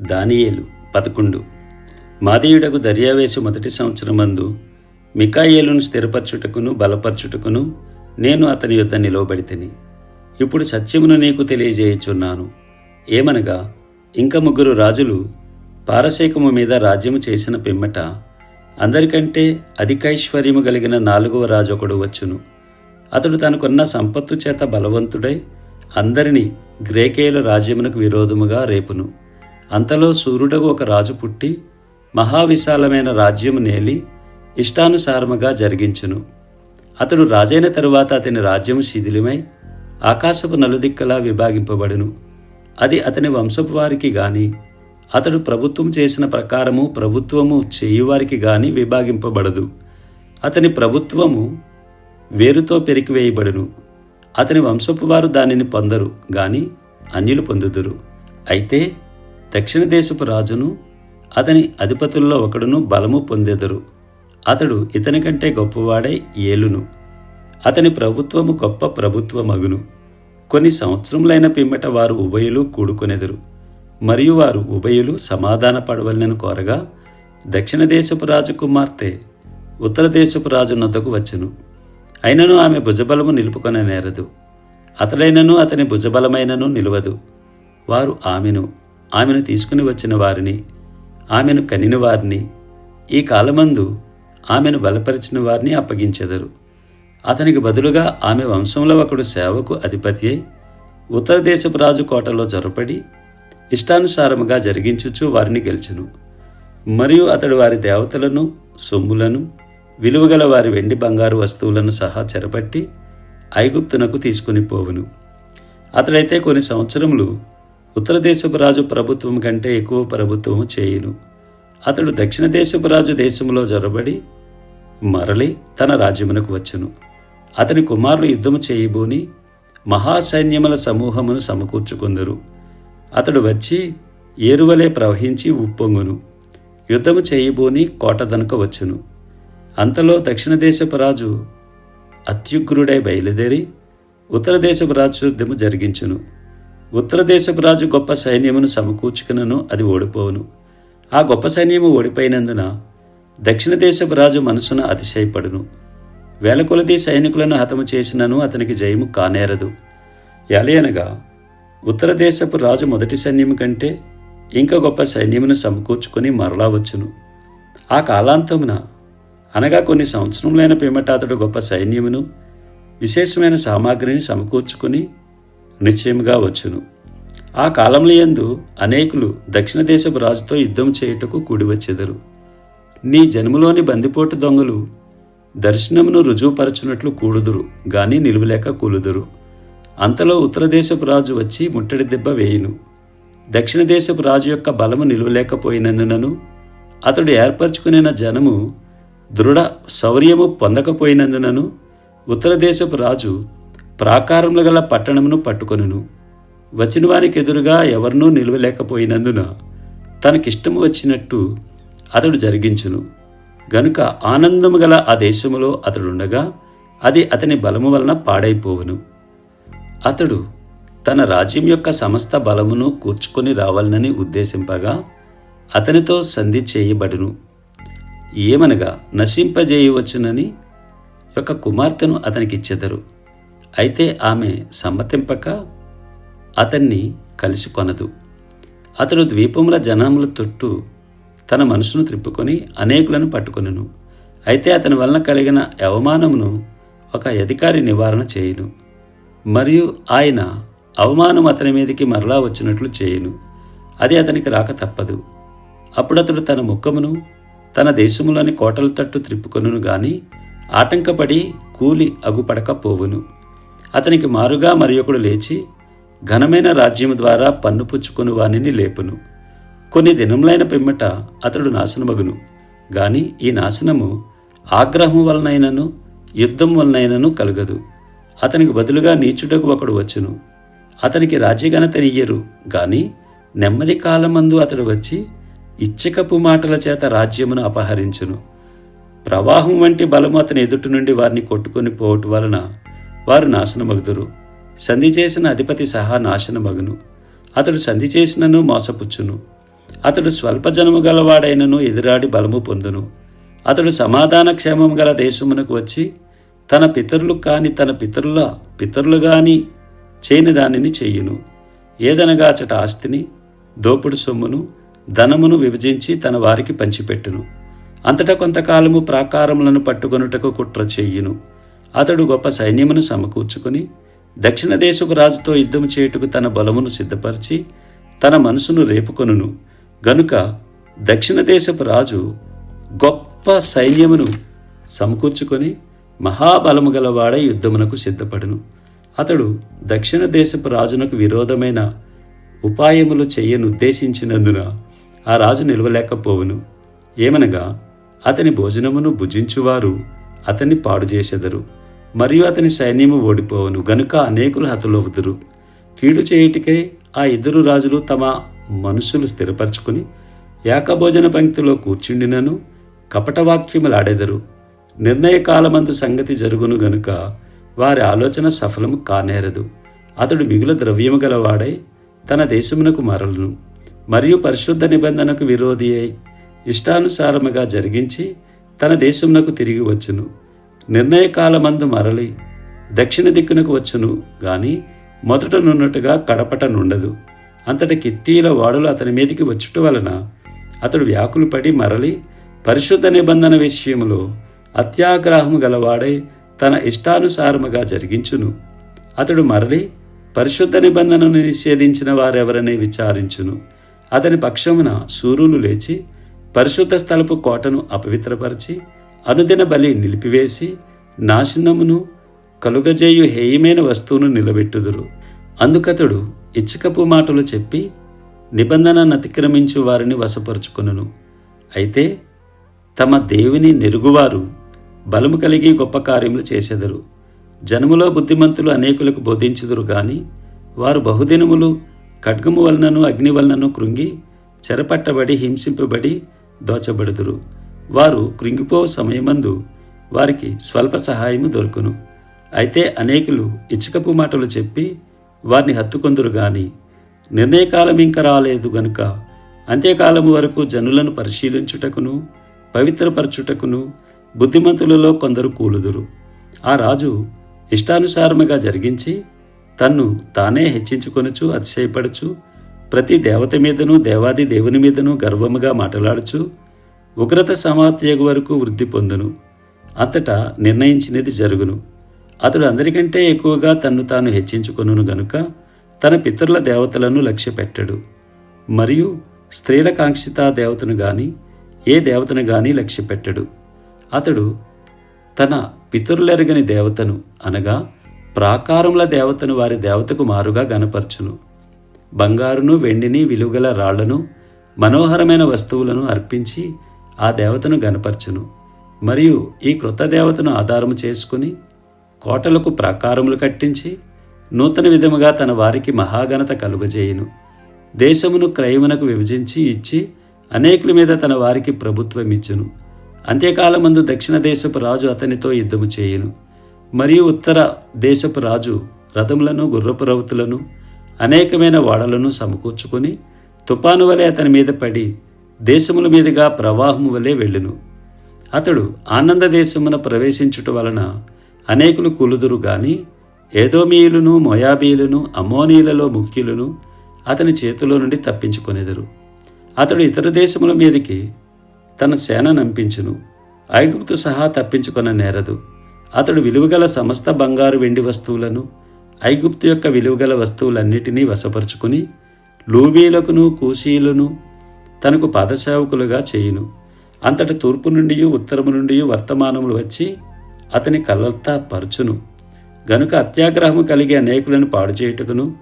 దానియేలు పదకొండు. మాదీయుడకు దర్యావేశు మొదటి సంవత్సరమందు మికాయేలును స్థిరపరచుటకును బలపరచుటకును నేను అతని యొద్ద నిలవబడితిని. ఇప్పుడు సత్యమును నీకు తెలియజేయుచున్నాను. ఏమనగా ఇంక ముగ్గురు రాజులు పారసీకము మీద రాజ్యము చేసిన పిమ్మట అందరికంటే అధికైశ్వర్యము కలిగిన నాలుగవ రాజు ఒకడు వచ్చును. అతడు తనకున్న సంపత్తు చేత బలవంతుడై అందరినీ గ్రేకేయుల రాజ్యమునకు విరోధముగా రేపును. అంతలో సూర్యుడకు ఒక రాజు పుట్టి మహావిశాలమైన రాజ్యము నేలి ఇష్టానుసారముగా జరిగించును. అతడు రాజైన తరువాత అతని రాజ్యము శిథిలమై ఆకాశపు నలుదిక్కలా విభాగింపబడును. అది అతని వంశపు వారికి గాని అతడు ప్రభుత్వం చేసిన ప్రకారము ప్రభుత్వము చేయువారికి గాని విభాగింపబడదు. అతని ప్రభుత్వము వేరుతో పెరికివేయబడును. అతని వంశపు వారు దానిని పొందరు గాని అన్యులు పొందుదురు. అయితే దక్షిణ దేశపు రాజును అతని అధిపతుల్లో ఒకడును బలము పొందెదరు. అతడు ఇతని కంటే గొప్పవాడై ఏలును. అతని ప్రభుత్వము గొప్ప ప్రభుత్వమగును. కొన్ని సంవత్సరములైన పిమ్మట వారు ఉభయులు కూడుకొనెదరు. మరియు వారు ఉభయులు సమాధాన పడవలనని కోరగా దక్షిణ దేశపు రాజు కుమార్తె ఉత్తర దేశపు రాజు నద్దకు వచ్చెను. అయినను ఆమె భుజబలము నిలుపుకొన నేరదు అతడైనను అతని భుజబలమైనను నిలవదు. వారు ఆమెను ఆమెను తీసుకుని వచ్చిన వారిని ఆమెను కనిన వారిని ఈ కాలమందు ఆమెను బలపరిచిన వారిని అప్పగించెదరు. అతనికి బదులుగా ఆమె వంశంలో ఒకడు సేవకు అధిపతి అయి ఉత్తర దేశపు రాజు కోటలో జొరపడి ఇష్టానుసారముగా జరిగించుచు వారిని గెలుచును. మరియు అతడు వారి దేవతలను సొమ్ములను విలువగల వారి వెండి బంగారు వస్తువులను సహా చెరపట్టి ఐగుప్తునకు తీసుకుని పోవును. అతడైతే కొన్ని సంవత్సరములు ఉత్తర దేశపు రాజు ప్రభుత్వం కంటే ఎక్కువ ప్రభుత్వము చేయును. అతడు దక్షిణ దేశపు రాజు దేశంలో జొరబడి మరలి తన రాజ్యమునకు వచ్చును. అతని కుమారులు యుద్ధము చేయబోని మహాసైన్యముల సమూహమును సమకూర్చుకుందరు. అతడు వచ్చి ఏరువలే ప్రవహించి ఉప్పొంగును. యుద్ధము చేయబోని కోటదనుక వచ్చును. అంతలో దక్షిణ దేశపు రాజు అత్యుగ్రుడై బయలుదేరి ఉత్తర దేశపు రాజు యుద్ధము జరిగించును. ఉత్తర దేశపు రాజు గొప్ప సైన్యమును సమకూర్చుకునను అది ఓడిపోవును. ఆ గొప్ప సైన్యము ఓడిపోయినందున దక్షిణ దేశపు రాజు మనసున అతిశయపడును. వేల కొలది సైనికులను హతము చేసినను అతనికి జయము కానేరదు. ఎలయనగా ఉత్తర దేశపు రాజు మొదటి సైన్యము కంటే ఇంకా గొప్ప సైన్యమును సమకూర్చుకొని మరలా వచ్చును. ఆ కాలాంతమున అనగా కొన్ని సంవత్సరములైన పిమ్మట అతడు గొప్ప సైన్యమును విశేషమైన సామాగ్రిని సమకూర్చుకుని నిశ్చయముగా వచ్చును. ఆ కాలంలో యందు అనేకులు దక్షిణ దేశపు రాజుతో యుద్ధం చేయుటకు కూడివచ్చెదరు. నీ జన్మలోని బందిపోటు దొంగలు దర్శనమును రుజువుపరచునట్లు కూడుదురు గాని నిలువలేక కూలుదురు. అంతలో ఉత్తర దేశపు రాజు వచ్చి ముట్టడి దెబ్బ వేయును. దక్షిణ దేశపు రాజు యొక్క బలము నిలువలేకపోయినందునను అతడు ఏర్పరచుకునే జనము దృఢ శౌర్యము పొందకపోయినందునను ఉత్తర దేశపు రాజు ప్రాకారములు గల పట్టణమును పట్టుకొనును. వచ్చిన వారికి ఎదురుగా ఎవరినూ నిలవలేకపోయినందున తనకిష్టము వచ్చినట్టు అతడు జరిగించును. గనుక ఆనందము గల ఆ దేశములో అతడుండగా అది అతని బలము వలన పాడైపోవును. అతడు తన రాజ్యం యొక్క సమస్త బలమును కూర్చుకొని రావాలనని ఉద్దేశింపగా అతనితో సంధి చేయబడును. ఏమనగా నశింపజేయవచ్చునని యొక్క కుమార్తెను అతనికిచ్చెదరు. అయితే ఆమె సమ్మతింపక అతన్ని కలిసి కొనదు అతడు ద్వీపముల జనముల తొట్టు తన మనసును త్రిప్పుకొని అనేకులను పట్టుకొనును. అయితే అతని వలన కలిగిన అవమానమును ఒక అధికారి నివారణ చేయును. మరియు ఆయన అవమానం అతని మీదకి మరలా వచ్చినట్లు చేయును. అది అతనికి రాక తప్పదు. అప్పుడు అతడు తన ముఖమును తన దేశంలోని కోటల తట్టు త్రిప్పుకొనును గాని ఆటంకపడి కూలి అగుపడకపోవును అతనికి మారుగా మరి ఒకడు లేచి ఘనమైన రాజ్యము ద్వారా పన్నుపుచ్చుకుని వానిని లేపును. కొన్ని దినములైన పిమ్మట అతడు నాశనమగును. గాని ఈ నాశనము ఆగ్రహం వలనైనను యుద్ధం వలనైనను కలగదు. అతనికి బదులుగా నీచుడకు ఒకడు వచ్చును. అతనికి రాజ్యఘనతనియ్యరు గాని నెమ్మది కాలమందు అతడు వచ్చి ఇచ్చకపు మాటల చేత రాజ్యమును అపహరించును. ప్రవాహం వంటి బలము అతని ఎదుటి నుండి వారిని కొట్టుకొని పోవటం వలన వారు నాశనమగుదురు. సంధి చేసిన అధిపతి సహా నాశనమగును. అతడు సంధి చేసినను మోసపుచ్చును. అతడు స్వల్ప జనము గలవాడైనను ఎదురాడి బలము పొందును. అతడు సమాధాన క్షేమం గల దేశమునకు వచ్చి తన పితరులు కాని తన పితరుల పితరులు గాని చేయని దానిని చెయ్యును ఏదనగా అచట ఆస్తిని దోపుడు సొమ్మును ధనమును విభజించి తన వారికి పంచిపెట్టును. అంతటా కొంతకాలము ప్రాకారములను పట్టుకొనుటకు కుట్ర చెయ్యును అతడు గొప్ప సైన్యమును సమకూర్చుకుని దక్షిణ దేశపు రాజుతో యుద్ధము చేయుటకు తన బలమును సిద్ధపరిచి తన మనసును రేపుకొనును. గనుక దక్షిణ దేశపు రాజు గొప్ప సైన్యమును సమకూర్చుకొని మహాబలము గలవాడై యుద్ధమునకు సిద్ధపడును. అతడు దక్షిణ దేశపు రాజునకు విరోధమైన ఉపాయములు చెయ్యనుద్దేశించినందున ఆ రాజు నిలవలేకపోవును. ఏమనగా అతని భోజనమును భుజించువారు అతన్ని పాడు చేసెదరు మరియు అతని సైన్యము ఓడిపోవును. గనుక అనేకులు హతులవుదురు కీడు చేయుటికై ఆ ఇద్దరు రాజులు తమ మనసులు స్థిరపరచుకుని ఏకభోజన పంక్తిలో కూర్చుండినను కపటవాక్యములాడెదరు. నిర్ణయకాలమందు సంగతి జరుగును గనుక వారి ఆలోచన సఫలము కానేరదు. అతడు మిగుల ద్రవ్యము గలవాడై తన దేశమునకు మరలును. మరియు పరిశుద్ధ నిబంధనకు విరోధి అయి ఇష్టానుసారముగా జరిగించి తన దేశమునకు తిరిగి వచ్చును. నిర్ణయకాలమందు మరలి దక్షిణ దిక్కునకు వచ్చును గాని మొదట నున్నట్టుగా కడపట నుండదు. అంతటి కిత్తీల వాడులు అతని మీదికి వచ్చుట వలన అతడు వ్యాకులు పడి మరలి పరిశుద్ధ నిబంధన విషయంలో అత్యాగ్రహము గలవాడై తన ఇష్టానుసారముగా జరిగించును. అతడు మరలి పరిశుద్ధ నిబంధనను నిషేధించిన వారెవరని విచారించును. అతని పక్షమున సూర్యులు లేచి పరిశుద్ధ స్థలపు కోటను అపవిత్రపరిచి అనుదిన బలి నిలిపివేసి నాశనమును కలుగజేయు హేయమైన వస్తువును నిలబెట్టుదురు. అందుకతడు ఇచ్చకపు మాటలు చెప్పి నిబంధనను అతిక్రమించు వారిని వశపరుచుకొనును. అయితే తమ దేవుని నెరుగువారు బలము కలిగి గొప్ప కార్యములు చేసెదరు. జనములో బుద్ధిమంతులు అనేకులకు బోధించుదురు గాని వారు బహుదినములు ఖడ్గము వలనను అగ్ని వలనను కృంగి చెరపట్టబడి హింసింపబడి దోచబడుదురు. వారు కృంగిపో సమయమందు వారికి స్వల్ప సహాయము దొరుకును. అయితే అనేకులు ఇచ్చకపు మాటలు చెప్పి వారిని హత్తుకొందురు గాని నిర్ణయకాలం ఇంకా రాలేదు గనుక అంత్యకాలము వరకు జనులను పరిశీలించుటకును పవిత్రపరచుటకును బుద్ధిమంతులలో కొందరు కూలుదురు. ఆ రాజు ఇష్టానుసారముగా జరిగించి తన్ను తానే హెచ్చించుకొనుచు అతిశయపడుచు ప్రతి దేవత మీదను దేవాది దేవుని మీదను గర్వముగా మాట్లాడుచు ఉగ్రత సమాప్తియగు వరకు వృద్ధి పొందును. అతట నిర్ణయించినది జరుగును. అతడు అందరికంటే ఎక్కువగా తన్ను తాను హెచ్చించుకొనును గనుక తన పితరుల దేవతలను లక్ష్యపెట్టడు మరియు స్త్రీల కాంక్షిత దేవతను గాని ఏ దేవతను గాని లక్ష్యపెట్టడు అతడు తన పితరులెరగని దేవతను అనగా ప్రాకారముల దేవతను వారి దేవతకు మారుగా గనపరచును బంగారును వెండిని విలువగల రాళ్ళను మనోహరమైన వస్తువులను అర్పించి ఆ దేవతను గనపరచును. మరియు ఈ క్రొత్త దేవతను ఆధారము చేసుకుని కోటలకు ప్రాకారములు కట్టించి నూతన విధముగా తన వారికి మహాఘనత కలుగజేయును. దేశమును క్రయమునకు విభజించి ఇచ్చి అనేకుల మీద తన వారికి ప్రభుత్వం ఇచ్చును అంత్యకాలమందు దక్షిణ దేశపు రాజు అతనితో యుద్ధము చేయును. మరియు ఉత్తర దేశపు రాజు రథములను గుర్రపు రౌతులను అనేకమైన వాడలను సమకూర్చుకొని తుపాను వలె అతని మీద పడి దేశముల మీదుగా ప్రవాహము వలె వెళ్ళును. అతడు ఆనంద దేశమున ప్రవేశించుట వలన అనేకులు కూలుదురు గాని ఏదోమీయులను మొయాబీయులను అమోనీలలో ముఖ్యులను అతని చేతిలో నుండి తప్పించుకొనెదరు. అతడు ఇతర దేశముల మీదకి తన సేన నంపించును. ఐగుప్తు సహా తప్పించుకొన నేరదు. అతడు విలువగల సమస్త బంగారు వెండి వస్తువులను ఐగుప్తు యొక్క విలువగల వస్తువులన్నిటినీ వశపరుచుకుని లూబీలకును కూసీలను తనకు పాదసేవకులుగా చేయును. అంతటి తూర్పు నుండి ఉత్తరము నుండి వర్తమానములు వచ్చి అతని కళ్ళల్తా పరచును. గనుక అత్యాగ్రహము కలిగి అనేకులను పాడు చేయుటకును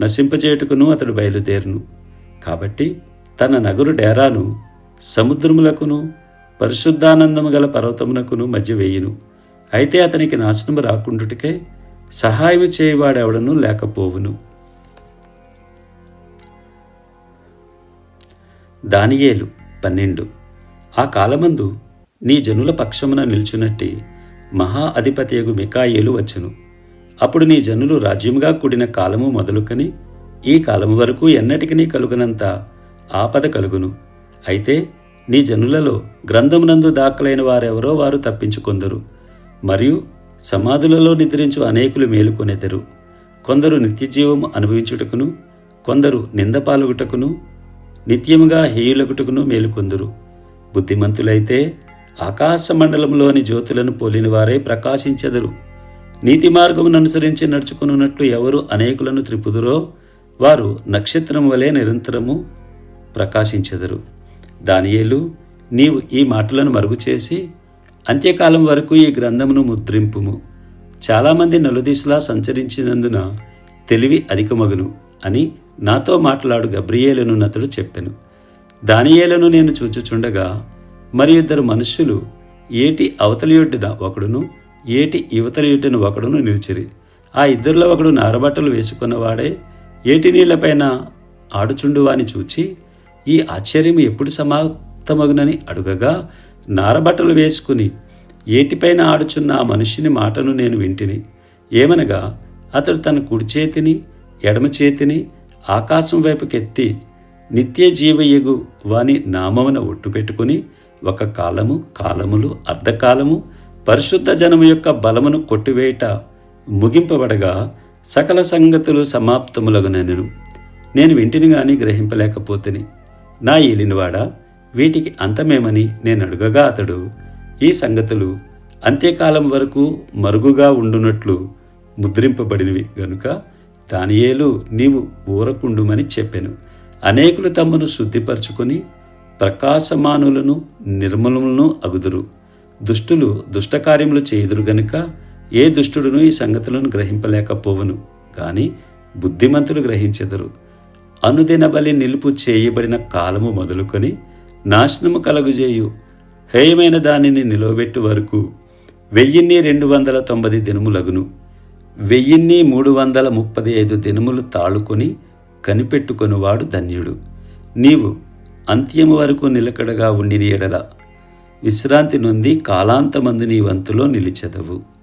నశింపజేయుటకును అతడు బయలుదేరును. కాబట్టి తన నగరు డేరాను సముద్రములకును పరిశుద్ధానందము గల పర్వతమునకును మధ్య వేయును. అయితే అతనికి నాశనము రాకుండుటకే సహాయము చేయవాడెవడను లేకపోవును. దానియేలు పన్నెండు. ఆ కాలమందు నీ జనుల పక్షమున నిల్చునట్టి మహా అధిపతియగు మికాయేలు వచ్చును. అప్పుడు నీ జనులు రాజ్యముగా కూడిన కాలము మొదలుకొని ఈ కాలము వరకు ఎన్నటికి కలుగునంత ఆపద కలుగును. అయితే నీ జనులలో గ్రంథమునందు దాఖలైన వారెవరో వారు తప్పించుకొందరు. మరియు సమాధులలో నిద్రించు అనేకులు మేలుకొనెదరు. కొందరు నిత్యజీవము అనుభవించుటకును కొందరు నిందపాలుగుటకును నిత్యముగా హేయులగుటకును మేలుకొందురు. బుద్ధిమంతులైతే ఆకాశ మండలంలోని జ్యోతులను పోలిన వారే ప్రకాశించెదరు. నీతి మార్గమును అనుసరించి నడుచుకున్నట్లు ఎవరు అనేకులను త్రిపుదురో వారు నక్షత్రం వలె నిరంతరము ప్రకాశించెదరు. దానియేలు నీవు ఈ మాటలను మరుగు చేసి అంత్యకాలం వరకు ఈ గ్రంథమును ముద్రింపుము. చాలామంది నలుదిశలా సంచరించినందున తెలివి అధికమగును. అని నాతో మాట్లాడు గబ్రియేలనున్నతడు చెప్పెను. దానియేలను నేను చూచుచుండగా మరి ఇద్దరు మనుష్యులు ఏటి అవతలియొడ్డున ఒకడును ఏటి యువతలియొడ్డున ఒకడును నిలిచిరి. ఆ ఇద్దరిలో ఒకడు నారబట్టలు వేసుకున్నవాడే ఏటి నీళ్ళపైన ఆడుచుండువాని చూచి ఈ ఆశ్చర్యం ఎప్పుడు సమాప్తమగునని అడుగగా నారబట్టలు వేసుకుని ఏటిపైన ఆడుచున్న ఆ మనిషిని మాటను నేను వింటిని. ఏమనగా అతడు తన కుడి చేతిని ఎడమ చేతిని ఆకాశం వైపుకెత్తి నిత్య జీవయగు వాని నామమున ఒట్టు పెట్టుకుని ఒక కాలము కాలములు అర్ధకాలము పరిశుద్ధ జనము యొక్క బలమును కొట్టివేయట ముగింపబడగా సకల సంగతులు సమాప్తములగునెను. నేను వింటిని గాని గ్రహింపలేకపోతేని. నా ఏలినవాడా వీటికి అంతమేమని నేను అడుగగా అతడు ఈ సంగతులు అంత్యకాలం వరకు మరుగుగా ఉండునట్లు ముద్రింపబడినవి గనుక దానియేలు నీవు ఊరకుండుమని చెప్పెను. అనేకులు తమను శుద్ధిపరచుకొని ప్రకాశమానులను నిర్మలములను అగుదురు. దుష్టులు దుష్టకార్యములు చేయుదురు గనుక ఏ దుష్టుడును ఈ సంగతులను గ్రహింపలేకపోవును. కానీ బుద్ధిమంతులు గ్రహించెదరు. అనుదిన బలి నిలుపు చేయబడిన కాలము మొదలుకొని నాశనము కలుగుజేయు. హేయమైన దానిని నిలవబెట్టు వరకు వెయ్యిన్ని రెండు వందల తొంభై దినములగును. వెయ్యిన్ని మూడు వందల ముప్పది ఐదు దినములు తాళుకొని కనిపెట్టుకొనివాడు ధన్యుడు. నీవు అంత్యము వరకు నిలకడగా ఉండిని ఎడల. విశ్రాంతి నుండి కాలాంతమందు నీ వంతులో నిలిచెదవు.